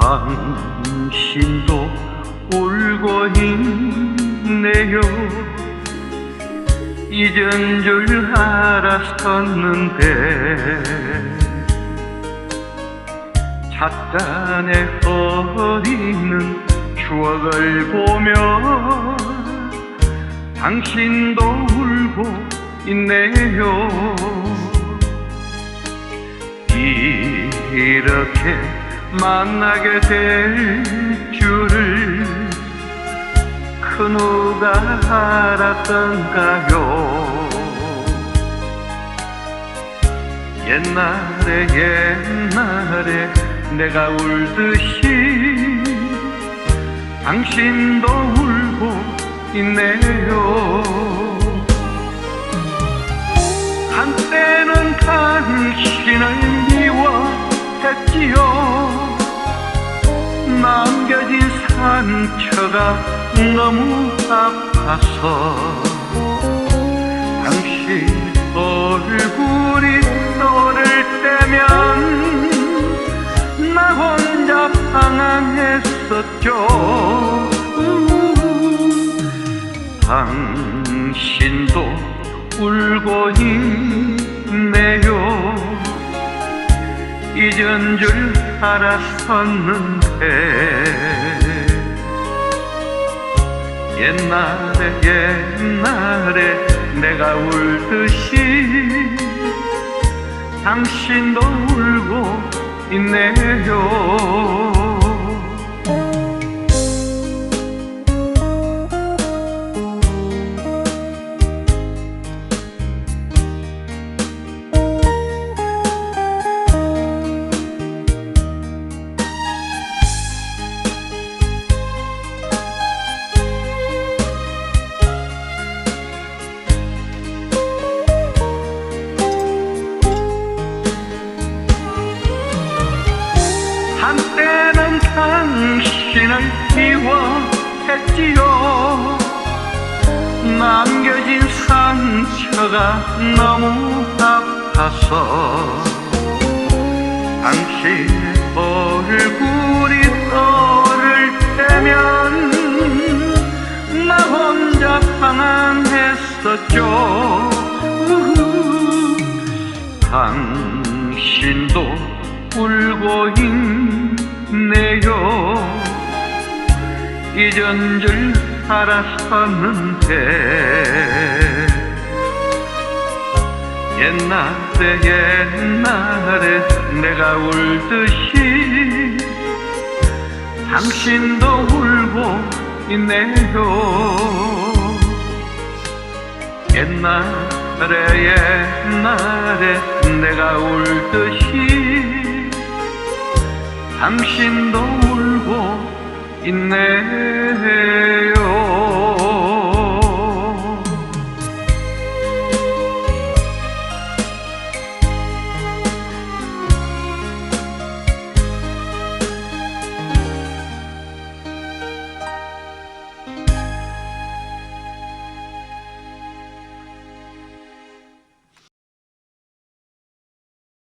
당신도 울고 있네요. 이젠 줄 알았었는데 찻잔에 어리는 추억을 보며 당신도 울고 있네요. 이렇게 만나게 될 줄을 그 누가 알았던가요? 옛날에 옛날에 내가 울듯이 당신도 울고 있네요. 한때는 당신을 미워했지요 남겨진 상처가 너무 아파서 당신 얼굴이 떠오를 때면 나 혼자 방황했었죠. 당신도 울고 있네요 잊은 줄 알았었는데 옛날에 옛날에 내가 울듯이 당신도 울고 있네요 당신을 미워했지요. 남겨진 상처가 너무 아파서 당신 얼굴이 떠오를 때면 나 혼자 방황했었죠. 당신도 울고 있 네요. 잊은 줄 알았었는데 옛날에 옛날에 내가 울듯이 당신도 울고 있네요. 옛날에 옛날에 내가 울듯이 당신도 울고 있네요